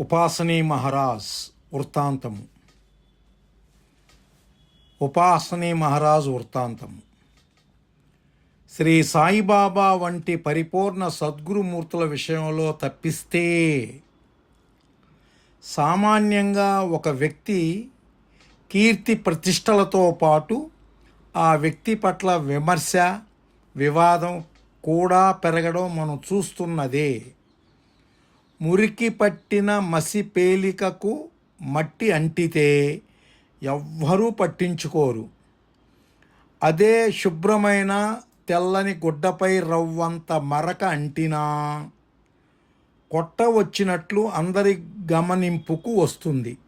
ఉపాసనీ మహారాజ్ వృత్తాంతము. ఉపాసనీ మహారాజ్ వృత్తాంతము. శ్రీ సాయిబాబా వంటి పరిపూర్ణ సద్గురుమూర్తుల విషయంలో తప్పిస్తే సామాన్యంగా ఒక వ్యక్తి కీర్తి ప్రతిష్టలతో పాటు ఆ వ్యక్తి పట్ల విమర్శ వివాదం కూడా పెరగడం మనం చూస్తున్నదే. మురికి పట్టిన మసి పేలికకు మట్టి అంటితే ఎవ్వరూ పట్టించుకోరు. అదే శుభ్రమైన తెల్లని గుడ్డపై రవ్వంత మరక అంటినా కొట్ట వచ్చినట్లు అందరి గమనింపుకు వస్తుంది.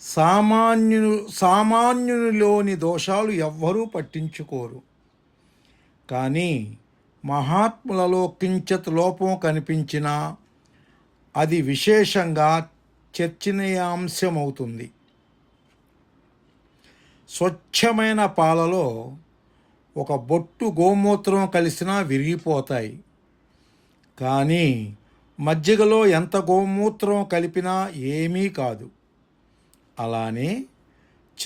సామాన్యు సామాన్యునిలోని దోషాలు ఎవ్వరూ పట్టించుకోరు. కానీ మహాత్ములలో కించత్ లోపం కనిపించినా అది విశేషంగా చర్చనీయాంశమవుతుంది. స్వచ్ఛమైన పాలలో ఒక బొట్టు గోమూత్రం కలిసినా విరిగిపోతాయి. కానీ మజ్జిగలో ఎంత గోమూత్రం కలిపినా ఏమీ కాదు. అలానే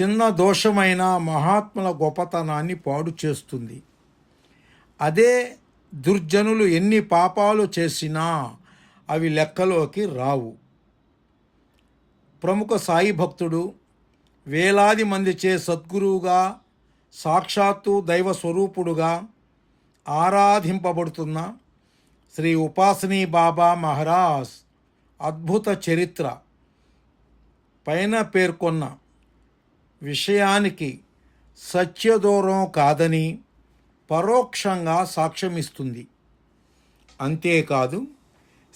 చిన్న దోషమైన మహాత్ముల గొప్పతనాన్ని పాడు చేస్తుంది. అదే దుర్జనులు ఎన్ని పాపాలు చేసినా అవి లెక్కలోకి రావు. ప్రముఖ సాయి భక్తుడు వేలాది మందిచే సద్గురువుగా సాక్షాత్తు దైవ స్వరూపుడుగా ఆరాధింపబడుతున్న శ్రీ ఉపాసనీ బాబా మహారాజ్ అద్భుత చరిత్ర పైన పేర్కొన్న విషయానికి సత్యదూరం కాదని పరోక్షంగా సాక్ష్యమిస్తుంది. అంతేకాదు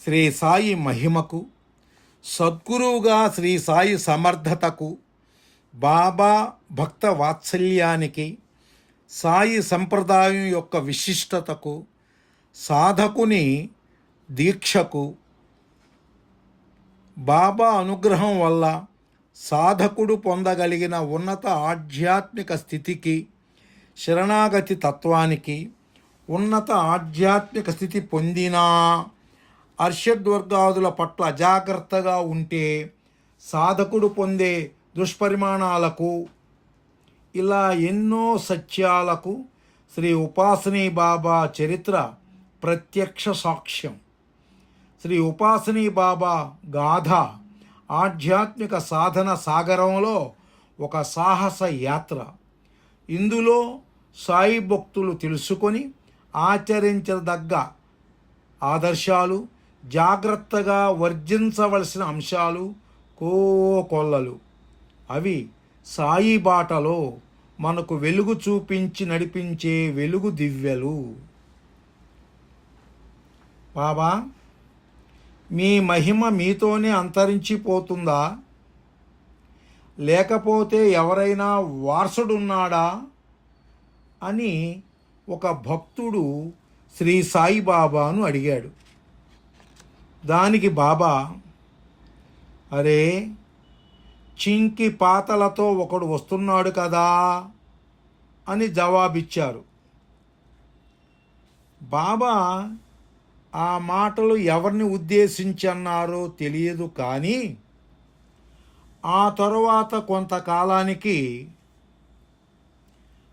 శ్రీ సాయి మహిమకు సద్గురువుగా శ్రీ సాయి సమర్థతకు బాబా భక్త వాత్సల్యానికి సాయి సంప్రదాయం యొక్క విశిష్టతకు సాధకుని దీక్షకు బాబా అనుగ్రహం వల్ల సాధకుడు పొందగలిగిన ఉన్నత ఆధ్యాత్మిక స్థితికి శరణాగతి తత్వానికి ఉన్నత ఆధ్యాత్మిక స్థితి పొందినా అర్షద్వర్గాదుల పట్ల అజాగ్రత్తగా ఉంటే సాధకుడు పొందే దుష్పరిమాణాలకు ఇలా ఎన్నో సత్యాలకు శ్రీ ఉపాసనీ బాబా చరిత్ర ప్రత్యక్ష సాక్ష్యం. శ్రీ ఉపాసనీ బాబా గాథ ఆధ్యాత్మిక సాధన సాగరంలో ఒక సాహస యాత్ర. ఇందులో సాయి భక్తులు తెలుసుకొని ఆచరించదగ్గ ఆదర్శాలు జాగ్రత్తగా వర్జించవలసిన అంశాలు కోకొల్లలు. అవి సాయి బాటలో మనకు వెలుగు చూపించి నడిపించే వెలుగు దివ్యలు. బాబా మీ మహిమ మీతోనే అంతరించిపోతుందా? లేకపోతే ఎవరైనా వారసుడున్నాడా? అని ఒక భక్తుడు శ్రీ సాయిబాబాను అడిగాడు. దానికి బాబా అరే చింకి పాతలతో ఒకడు వస్తున్నాడు కదా అని జవాబిచ్చారు. బాబా ఆ మాటలు ఎవరిని ఉద్దేశించన్నారో తెలియదు కానీ ఆ తరువాత కొంతకాలానికి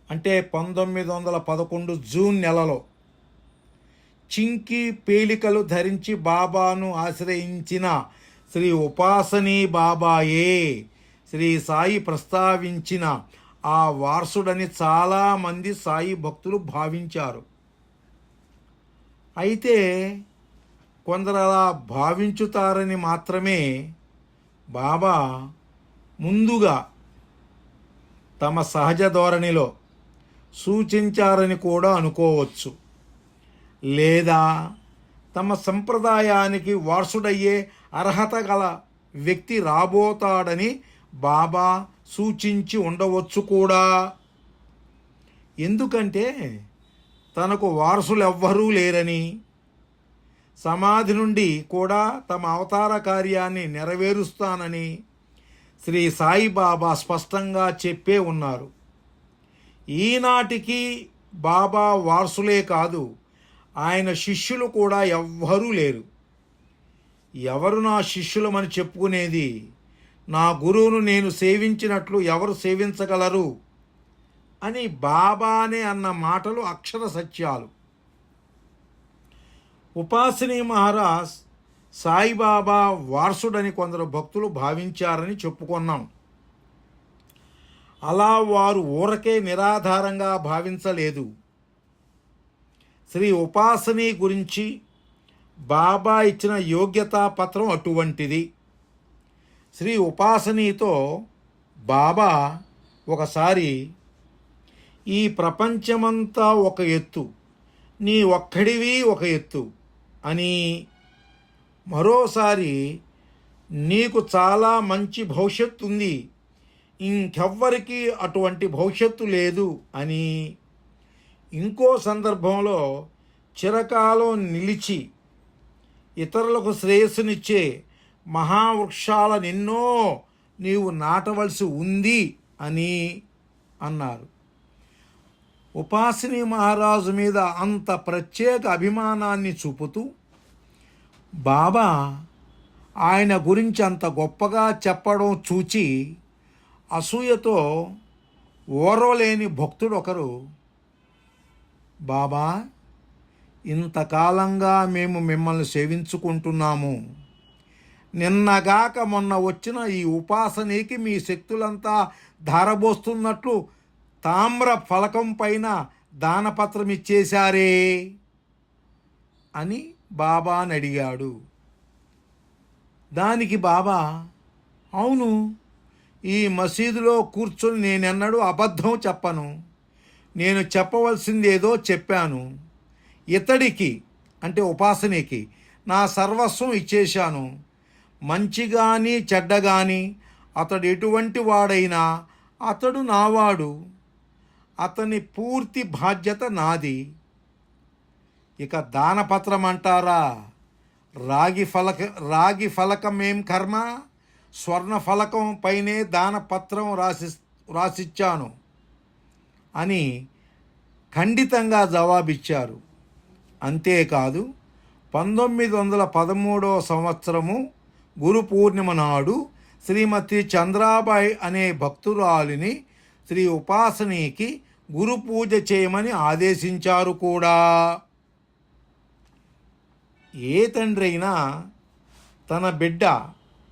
అంటే పంతొమ్మిది వందల పదకొండు జూన్ నెలలో చింకి పేలికలు ధరించి బాబాను ఆశ్రయించిన శ్రీ ఉపాసనీ బాబాయే శ్రీ సాయి ప్రస్తావించిన ఆ వారసుడని చాలామంది సాయి భక్తులు భావించారు. అయితే కొందరు అలా భావించుతారని మాత్రమే బాబా ముందుగా తమ సహజ ధోరణిలో సూచించారని కూడా అనుకోవచ్చు. లేదా తమ సంప్రదాయానికి వారసుడయ్యే అర్హత గల వ్యక్తి రాబోతాడని బాబా సూచించి ఉండవచ్చు కూడా. ఎందుకంటే తనకు వారసులు ఎవ్వరూ లేరని సమాధి నుండి కూడా తమ అవతార కార్యాన్ని నెరవేరుస్తానని శ్రీ సాయిబాబా స్పష్టంగా చెప్పే ఉన్నారు. ఈనాటికి బాబా వారసులే కాదు ఆయన శిష్యులు కూడా ఎవ్వరూ లేరు. ఎవరు నా శిష్యులమని చెప్పుకునేది నా గురువును నేను సేవించినట్లు ఎవరు సేవించగలరు? అని బాబానే అన్న మాటలు అక్షర సత్యాలు. ఉపాసిని మహారాజ్ సాయిబాబా వారసుడని కొందరు భక్తులు భావించారని చెప్పుకున్నాం. అలా వారు ఊరకే నిరాధారంగా భావించలేదు. శ్రీ ఉపాసని గురించి బాబా ఇచ్చిన యోగ్యతా పత్రం అటువంటిది. శ్రీ ఉపాసనీతో బాబా ఒకసారి ఈ ప్రపంచమంతా ఒక ఎత్తు నీ ఒక్కడివి ఒక ఎత్తు అని మరోసారి నీకు చాలా మంచి భవిష్యత్తు ఉంది ఇంకెవ్వరికి అటువంటి భవిష్యత్తు లేదు అని ఇంకో సందర్భంలో చిరకాలం నిలిచి ఇతరులకు శ్రేయస్సునిచ్చే మహావృక్షాలనెన్నో నీవు నాటవలసి ఉంది అని అన్నారు. ఉపాసిని మహారాజు మీద అంత ప్రత్యేక అభిమానాన్ని చూపుతూ బాబా ఆయన గురించి అంత గొప్పగా చెప్పడం చూచి అసూయతో ఓర్వలేని భక్తుడు ఒకరు బాబా ఇంతకాలంగా మేము మిమ్మల్ని సేవించుకుంటున్నాము. నిన్నగాక మొన్న వచ్చిన ఈ ఉపాసనకి మీ శక్తులంతా ధారబోస్తున్నట్లు తామ్ర ఫలకం పైన దానపత్రం ఇచ్చేశారే అని బాబాని అడిగాడు. దానికి బాబా అవును ఈ మసీదులో కూర్చొని నేనెన్నడూ అబద్ధం చెప్పను. నేను చెప్పవలసిందేదో చెప్పాను. ఇతడికి అంటే ఉపాసనకి నా సర్వస్వం ఇచ్చేశాను. మంచిగాని చెడ్డగాని చెడ్డ కానీ అతడు ఎటువంటి వాడైనా అతడు నావాడు. అతని పూర్తి బాధ్యత నాది. ఇక దానపత్రం అంటారా? రాగి ఫలక రాగి ఫలకం ఏం కర్మ? స్వర్ణ ఫలకం పైనే దానపత్రం రాసి రాసిచ్చాను. అని ఖండితంగా జవాబిచ్చారు. అంతేకాదు పంతొమ్మిది వందల పదమూడవ సంవత్సరము గురు పూర్ణిమ నాడు శ్రీమతి చంద్రాబాయి అనే భక్తురాలిని శ్రీ ఉపాసనీకి గురు పూజ చేయమని ఆదేశించారు కూడా. ఏ తండ్రి అయినా తన బిడ్డ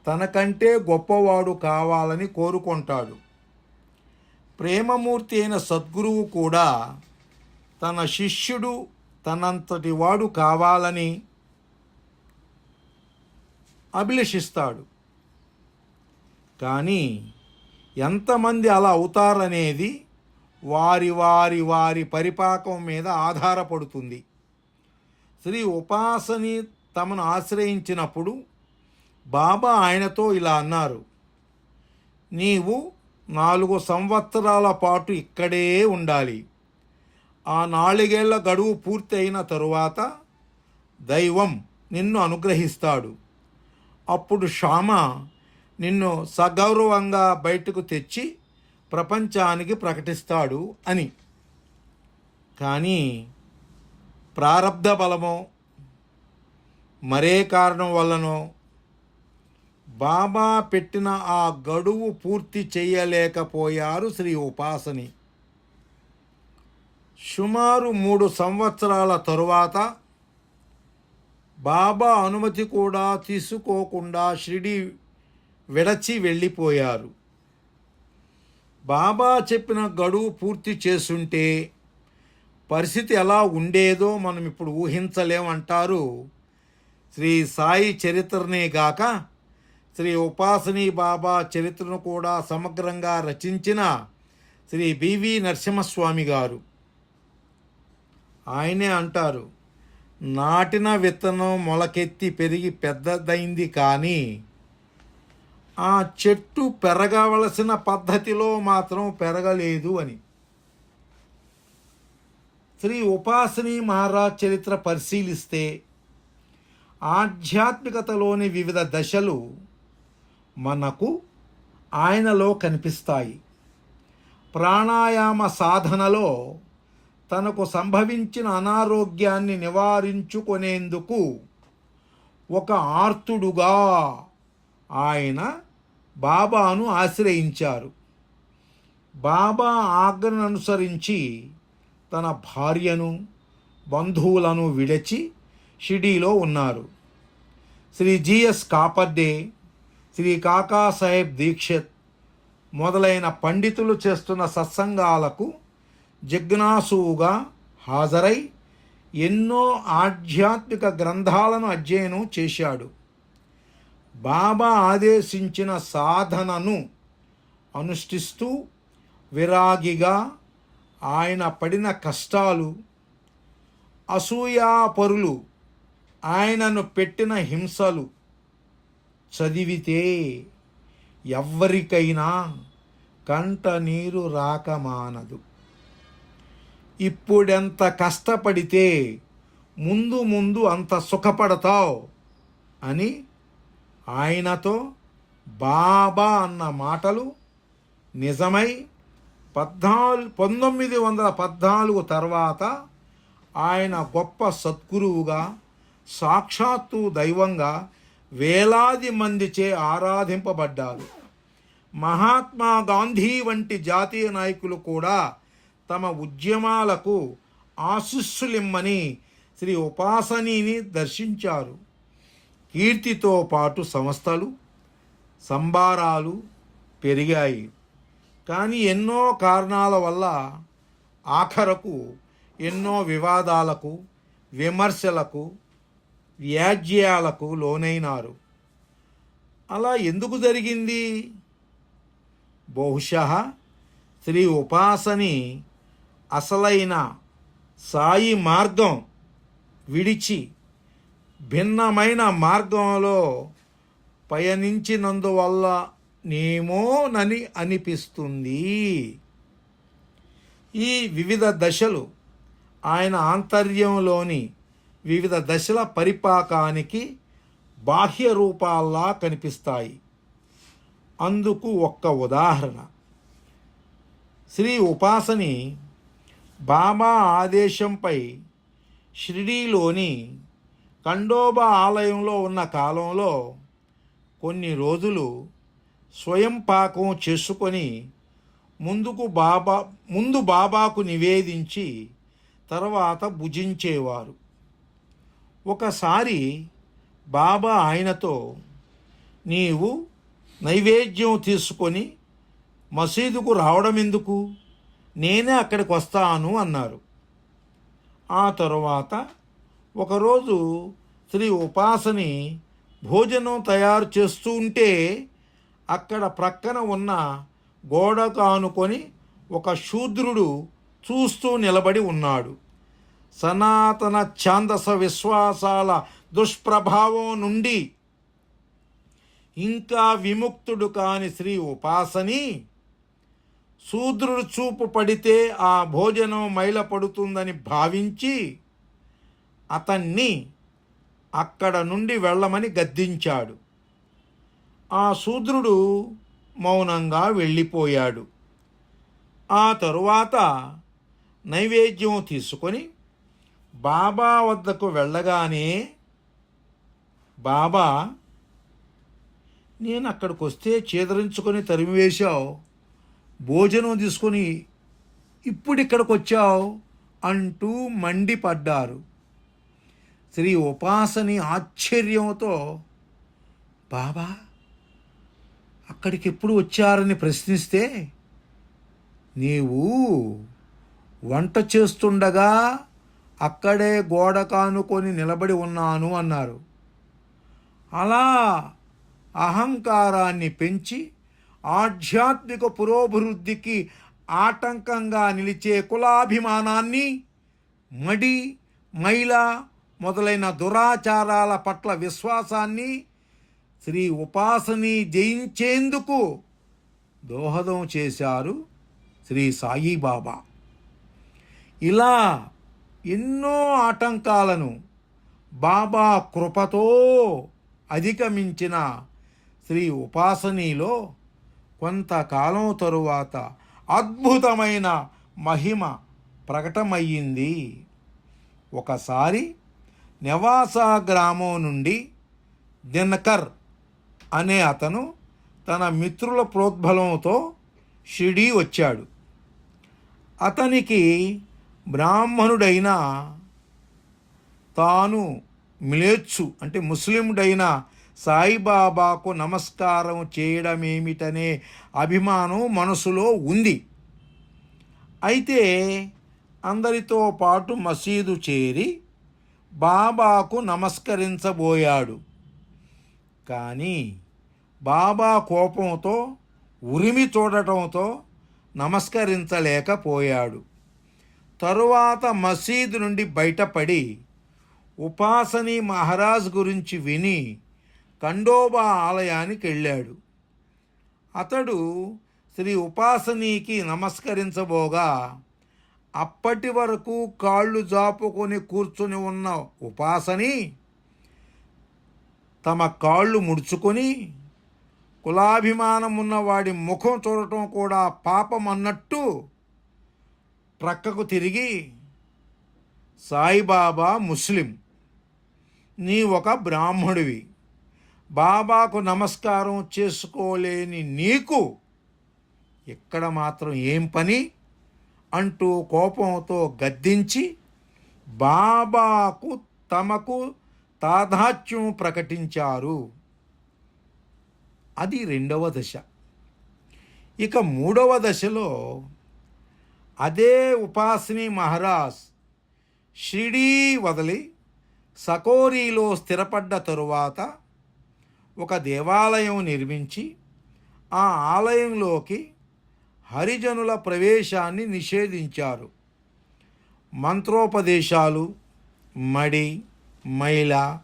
తనకంటే గొప్పవాడు కావాలని కోరుకుంటాడు. ప్రేమమూర్తి అయిన సద్గురువు కూడా తన శిష్యుడు తనంతటి వాడు కావాలని అభిలషిస్తాడు. కానీ ఎంతమంది అలా అవుతారనేది వారి వారి వారి పరిపాకం మీద ఆధారపడుతుంది. శ్రీ ఉపాసని తమను ఆశ్రయించినప్పుడు బాబా ఆయనతో ఇలా అన్నారు నీవు నాలుగు సంవత్సరాల పాటు ఇక్కడే ఉండాలి. ఆ నాలుగేళ్ళ గడువు పూర్తయిన తరువాత దైవం నిన్ను అనుగ్రహిస్తాడు. అప్పుడు శ్యామ నిన్ను సగౌరవంగా బయటకు తెచ్చి ప్రపంచానికి ప్రకటిస్తాడు అని. కానీ ప్రారబ్ధ బలమో మరే కారణం వల్లనో బాబా పెట్టిన ఆ గడువు పూర్తి చేయలేకపోయారు శ్రీ ఉపాసని. సుమారు మూడు సంవత్సరాల తరువాత బాబా అనుమతి కూడా తీసుకోకుండా షిరిడి విడచి వెళ్ళిపోయారు. బాబా చెప్పిన గడువు పూర్తి చేసుంటే పరిస్థితి ఎలా ఉండేదో మనం ఇప్పుడు ఊహించలేమంటారు. శ్రీ సాయి చరిత్రనే గాక శ్రీ ఉపాసనీ బాబా చరిత్రను కూడా సమగ్రంగా రచించిన శ్రీ బివి నరసింహస్వామి గారు. ఆయనే అంటారు నాటిన విత్తనం మొలకెత్తి పెరిగి పెద్దదైంది కానీ ఆ చెట్టు పెరగవలసిన పద్ధతిలో మాత్రం పెరగలేదు అని. శ్రీ ఉపాసని మహారాజ్ చరిత్ర పరిశీలిస్తే ఆధ్యాత్మికతలోని వివిధ దశలు మనకు ఆయనలో కనిపిస్తాయి. ప్రాణాయామ సాధనలో తనకు సంభవించిన అనారోగ్యాన్ని నివారించుకునేందుకు ఒక ఆర్తుడుగా ఆయన బాబాను ఆశ్రయించారు. బాబా ఆజ్ఞను అనుసరించి తన భార్యను బంధువులను విడచి షిడీలో ఉన్నారు. శ్రీ జిఎస్ కాపర్డే శ్రీ కాకాసాహెబ్ దీక్షిత్ మొదలైన పండితులు చేస్తున్న సత్సంగాలకు జిజ్ఞాసువుగా హాజరై ఎన్నో ఆధ్యాత్మిక గ్రంథాలను అధ్యయనం చేశాడు. బాబా ఆదేశించిన సాధనను అనుష్ఠిస్తూ విరాగిగా ఆయన పడిన కష్టాలు అసూయాపరులు ఆయనను పెట్టిన హింసలు చదివితే ఎవ్వరికైనా కంట నీరు రాకమానదు ఇప్పుడెంత కష్టపడితే ముందు ముందు అంత సుఖపడతావు అని ఆయనతో బాబా అన్న మాటలు నిజమై పద్నాలుగు పంతొమ్మిది వందల పద్నాలుగు తర్వాత ఆయన గొప్ప సద్గురువుగా సాక్షాత్తు దైవంగా వేలాది మందిచే ఆరాధింపబడ్డారు. మహాత్మా గాంధీ వంటి జాతీయ నాయకులు కూడా తమ ఉద్యమాలకు ఆశిస్సులిమ్మని శ్రీ ఉపాసనీని దర్శించారు. కీర్తితో పాటు సంస్థలు సంబారాలు పెరిగాయి. కానీ ఎన్నో కారణాల వల్ల ఆఖరకు ఎన్నో వివాదాలకు విమర్శలకు వ్యాజ్యాలకు లోనైనారు. అలా ఎందుకు జరిగింది? బహుశా శ్రీ ఉపాసని అసలైన సాయి మార్గం విడిచి భిన్నమైన మార్గంలో పయనించినందువల్ల నేమోనని అనిపిస్తుంది. ఈ వివిధ దశలు ఆయన ఆంతర్యంలోని వివిధ దశల పరిపాకానికి బాహ్య రూపాల్లా కనిపిస్తాయి. అందుకు ఒక్క ఉదాహరణ. శ్రీ ఉపాసని బాబా ఆదేశంపై షిరిడీలోని ఖండోబా ఆలయంలో ఉన్న కాలంలో కొన్ని రోజులు స్వయం పాకం చేసుకొని ముందుకు బాబా ముందు బాబాకు నివేదించి తర్వాత భుజించేవారు. ఒకసారి బాబా ఆయనతో నీవు నైవేద్యం తీసుకొని మసీదుకు రావడం ఎందుకు నేనే అక్కడికి వస్తాను అన్నారు. ఆ తరువాత ఒకరోజు శ్రీ ఉపాసని భోజనం తయారు చేస్తూ ఉంటే అక్కడ ప్రక్కన ఉన్న గోడకు ఆనుకొని ఒక శూద్రుడు చూస్తూ నిలబడి ఉన్నాడు. సనాతన ఛాందస విశ్వాసాల దుష్ప్రభావం నుండి ఇంకా విముక్తుడు కాని శ్రీ ఉపాసని శూద్రుడు చూపు పడితే ఆ భోజనం మైల పడుతుందని భావించి అతన్ని అక్కడ నుండి వెళ్ళమని గద్దించాడు. ఆ శూద్రుడు మౌనంగా వెళ్ళిపోయాడు. ఆ తరువాత నైవేద్యం తీసుకొని బాబా వద్దకు వెళ్ళగానే బాబా నేను అక్కడికి వస్తే చేదరించుకొని తరిమివేశావు భోజనం తీసుకొని ఇప్పుడు ఇక్కడికి వచ్చావు అంటూ మండిపడ్డారు. శ్రీ ఉపాసని ఆశ్చర్యంతో బాబా అక్కడికి ఎప్పుడు వచ్చారని ప్రశ్నిస్తే నీవు వంట చేస్తుండగా అక్కడే గోడ కానుకొని నిలబడి ఉన్నాను అన్నారు. అలా అహంకారాన్ని పెంచి ఆధ్యాత్మిక పురోభివృద్ధికి ఆటంకంగా నిలిచే కులాభిమానాన్ని మడి మైల మొదలైన దురాచారాల పట్ల విశ్వాసాన్ని శ్రీ ఉపాసని జయించేందుకు దోహదం చేశారు శ్రీ సాయిబాబా. ఇలా ఎన్నో ఆటంకాలను బాబా కృపతో అధిగమించిన శ్రీ ఉపాసనీలో కొంతకాలం తరువాత అద్భుతమైన మహిమ ప్రకటమయ్యింది. ఒకసారి నెవాసా గ్రామం నుండి దినకర్ అనే అతను తన మిత్రుల ప్రోద్బలంతో షిరిడీ వచ్చాడు. అతనికి బ్రాహ్మణుడైన తాను మిలేచ్చు అంటే ముస్లిండైన సాయిబాబాకు నమస్కారం చేయడమేమిటనే అభిమానం మనసులో ఉంది. అయితే అందరితో పాటు మసీదు చేరి బాబాకు నమస్కరించబోయాడు. కానీ బాబా కోపంతో ఉరిమి చూడటంతో నమస్కరించలేకపోయాడు. తరువాత మసీదు నుండి బయటపడి ఉపాసని మహారాజ్ గురించి విని ఖండోబా ఆలయానికి వెళ్ళాడు. అతడు శ్రీ ఉపాసనీకి నమస్కరించబోగా అప్పటి వరకు కాళ్ళు జాపుకొని కూర్చుని ఉన్న ఉపాసని తమ కాళ్ళు ముడుచుకొని కులాభిమానం ఉన్నవాడి ముఖం చూడటం కూడా పాపం అన్నట్టు ప్రక్కకు తిరిగి సాయిబాబా ముస్లిం నీ ఒక బ్రాహ్మడివి బాబాకు నమస్కారం చేసుకోలేని నీకు ఇక్కడ మాత్రం ఏం పని? అంటూ కోపంతో గద్దించి బాబాకు తమకు తాదాత్యం ప్రకటించారు. అది రెండవ దశ. ఇక మూడవ దశలో అదే ఉపాసిని మహారాజ్ షిరిడీ వదిలి సకోరీలో స్థిరపడ్డ తరువాత ఒక దేవాలయం నిర్మించి ఆ ఆలయంలోకి హరిజనుల ప్రవేశాన్ని నిషేధించారు. మంత్రోపదేశాలు మడి మైల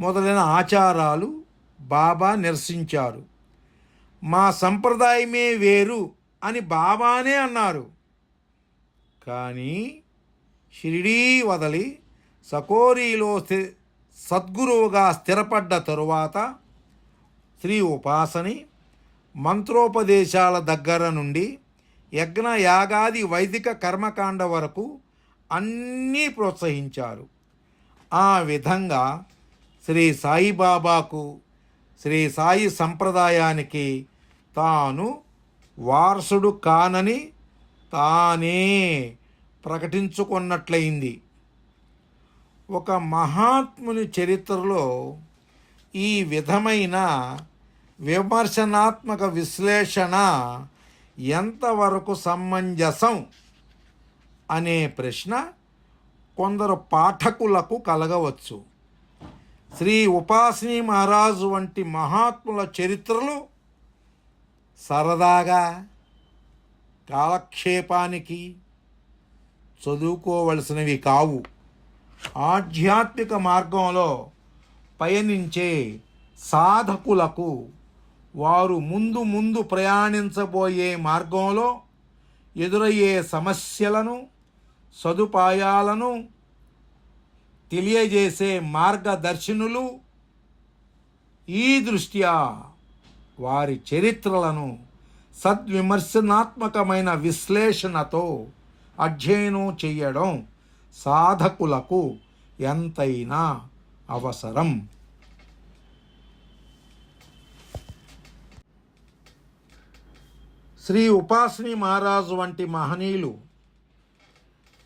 మొదలైన ఆచారాలు బాబా నిరసించారు. మా సంప్రదాయమే వేరు అని బాబానే అన్నారు. కానీ షిరిడీ వదలి సకోరీలో స్థి సద్గురువుగా స్థిరపడ్డ తరువాత శ్రీ ఉపాసని మంత్రోపదేశాల దగ్గర నుండి యజ్ఞ యాగాది వైదిక కర్మకాండ వరకు అన్నీ ప్రోత్సహించారు. ఆ విధంగా శ్రీ సాయిబాబాకు శ్రీ సాయి సంప్రదాయానికి తాను వారసుడు కానని తానే ప్రకటించుకున్నట్లయింది. ఒక మహాత్ముని చరిత్రలో ఈ విధమైన విమర్శనాత్మక విశ్లేషణ ఎంతవరకు సమంజసం అనే ప్రశ్న కొందరు పాఠకులకు కలగవచ్చు. శ్రీ ఉపాసిని మహారాజు వంటి మహాత్ముల చరిత్రలు సరదాగా కాలక్షేపానికి చదువుకోవలసినవి కావు. ఆధ్యాత్మిక మార్గంలో పయనించే సాధకులకు వారు ముందు ముందు ప్రయాణించబోయే మార్గంలో ఎదురయ్యే సమస్యలను సదుపాయాలను తెలియజేసే మార్గదర్శనులు ఈ దృష్ట్యా వారి చరిత్రలను సద్విమర్శనాత్మకమైన విశ్లేషణతో అధ్యయనం చేయడం సాధకులకు ఎంతైనా అవసరం. శ్రీ ఉపాసిని మహారాజు వంటి మహనీయులు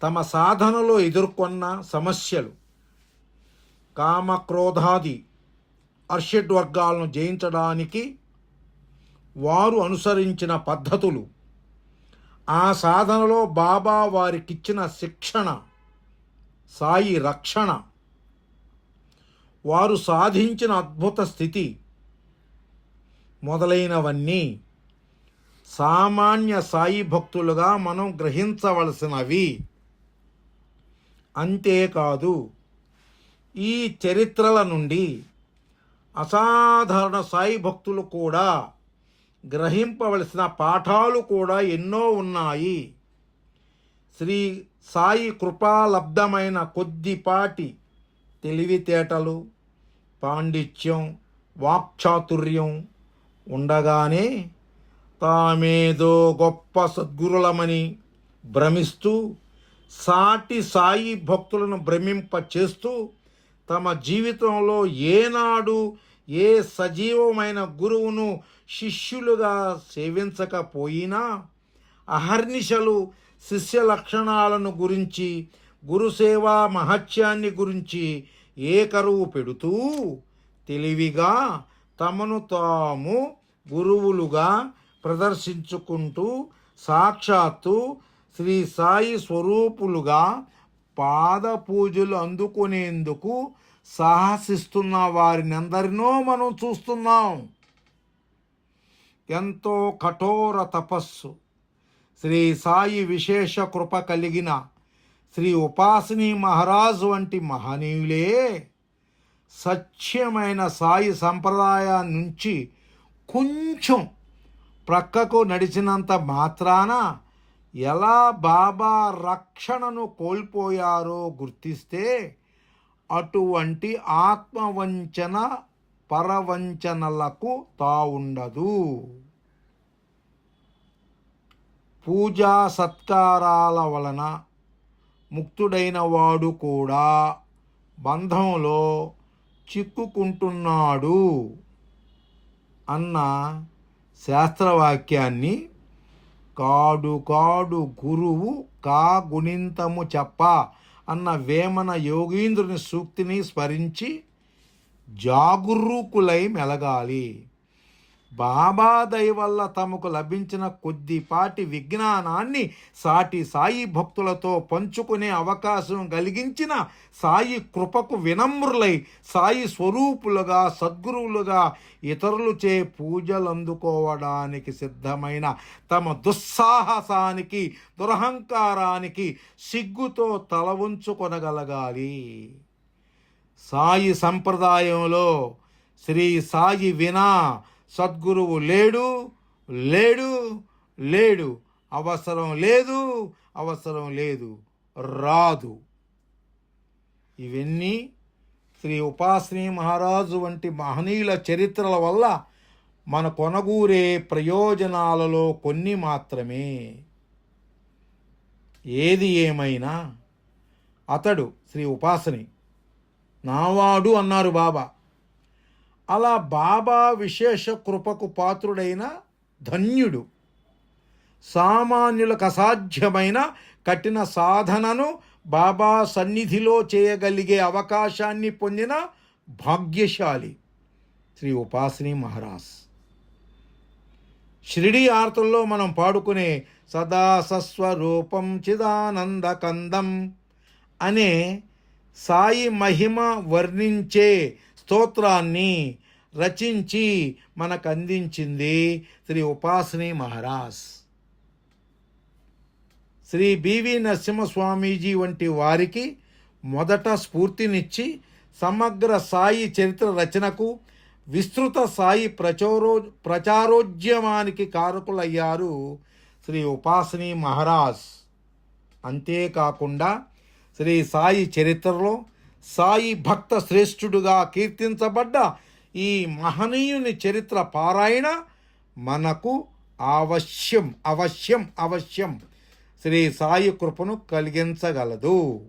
తమ సాధనలో ఎదుర్కొన్న సమస్యలు కామక్రోధాది అర్షడ్ వర్గాలను జయించడానికి వారు అనుసరించిన పద్ధతులు. ఆ సాధనలో బాబా వారికిచ్చిన శిక్షణ సాయి రక్షణ. వారు సాధించిన అద్భుత స్థితి మొదలైనవన్నీ సామాన్య సాయి భక్తులుగా మనం గ్రహించవలసినవి. అంతేకాదు ఈ చరిత్రల నుండి అసాధారణ సాయి భక్తులు కూడా గ్రహింపవలసిన పాఠాలు కూడా ఎన్నో ఉన్నాయి. శ్రీ సాయి కృపాలబ్ధమైన కొద్దిపాటి తెలివితేటలు పాండిత్యం వాక్చాతుర్యం ఉండగానే తామేదో గొప్ప సద్గురులమని భ్రమిస్తూ సాటి సాయి భక్తులను భ్రమింప చేస్తూ తమ జీవితంలో ఏనాడు ఏ సజీవమైన గురువును శిష్యులుగా సేవించకపోయినా అహర్నిశలు శిష్య లక్షణాలను గురించి గురుసేవా మహత్యాన్ని గురించి ఏకరువు పెడుతూ తెలివిగా తమను తాము గురువులుగా ప్రదర్శించుకుంటూ సాక్షాత్తు శ్రీ సాయి స్వరూపులుగా పాద పూజలు అందుకునేందుకు సాహసిస్తున్న వారినందరినో మనం చూస్తున్నాం. ఎంతో కఠోర తపస్సు. శ్రీ సాయి విశేష కృప కలిగిన శ్రీ ఉపాసిని మహారాజు వంటి మహనీయులే సత్యమైన సాయి సంప్రదాయం నుంచి కొంచెం ప్రక్కకు నడిచినంత మాత్రాన ఎలా బాబా రక్షణను కోల్పోయారో గుర్తిస్తే అటువంటి ఆత్మవంచన పరవంచనలకు తావుండదు. పూజా సత్కారాల వలన ముక్తుడైన వాడు కూడా బంధంలో చిక్కుకుంటున్నాడు అన్న శాస్త్రవాక్యాన్ని కాడు కాడు గురువు కా గుణింతము చెప్ప. అన్న వేమన యోగీంద్రుని సూక్తిని స్మరించి జాగరూకులై మెలగాలి. బాబా దయ వల్ల తమకు లభించిన కొద్దిపాటి విజ్ఞానాన్ని సాటి సాయి భక్తులతో పంచుకునే అవకాశం కలిగించిన సాయి కృపకు వినమ్రులై సాయి స్వరూపులుగా సద్గురువులుగా ఇతరులు చే పూజలు అందుకోవడానికి సిద్ధమైన తమ దుస్సాహసానికి దురహంకారానికి సిగ్గుతో తల ఉంచుకొనగలగాలి సాయి సంప్రదాయంలో శ్రీ సాయి వినా సద్గురువు లేడు లేడు లేడు. అవసరం లేదు అవసరం లేదు రాదు. ఇవన్నీ శ్రీ ఉపాసిని మహారాజు వంటి మహనీయుల చరిత్రల వల్ల మన కొనగూరే ప్రయోజనాలలో కొన్ని మాత్రమే. ఏది ఏమైనా అతడు శ్రీ ఉపాసని నావాడు అన్నారు బాబా. అలా బాబా విశేష కృపకు పాత్రుడైన ధన్యుడు. సామాన్యులకు అసాధ్యమైన కఠిన సాధనను బాబా సన్నిధిలో చేయగలిగే అవకాశాన్ని పొందిన భాగ్యశాలి శ్రీ ఉపాసిని మహారాజ్. షిరిడి ఆర్తుల్లో మనం పాడుకునే సదా సస్వరూపం చిదానంద కందం అనే సాయి మహిమ వర్ణించే స్తోత్రాన్ని రచించి మనకు అందించింది శ్రీ ఉపాసిని మహారాజ్. శ్రీ బివి నరసింహస్వామీజీ వంటి వారికి మొదట స్ఫూర్తినిచ్చి సమగ్ర సాయి చరిత్ర రచనకు విస్తృత సాయి ప్రచోరో ప్రచారోద్యమానికి కారకులయ్యారు శ్రీ ఉపాసిని మహారాజ్. అంతేకాకుండా శ్రీ సాయి చరిత్రలో సాయి భక్త శ్రేష్ఠుడుగా కీర్తించబడ్డ ఈ మహనీయుని చరిత్ర పారాయణ మనకు అవశ్యం అవశ్యం అవశ్యం. శ్రీ సాయి కృపను కలిగించగలదు.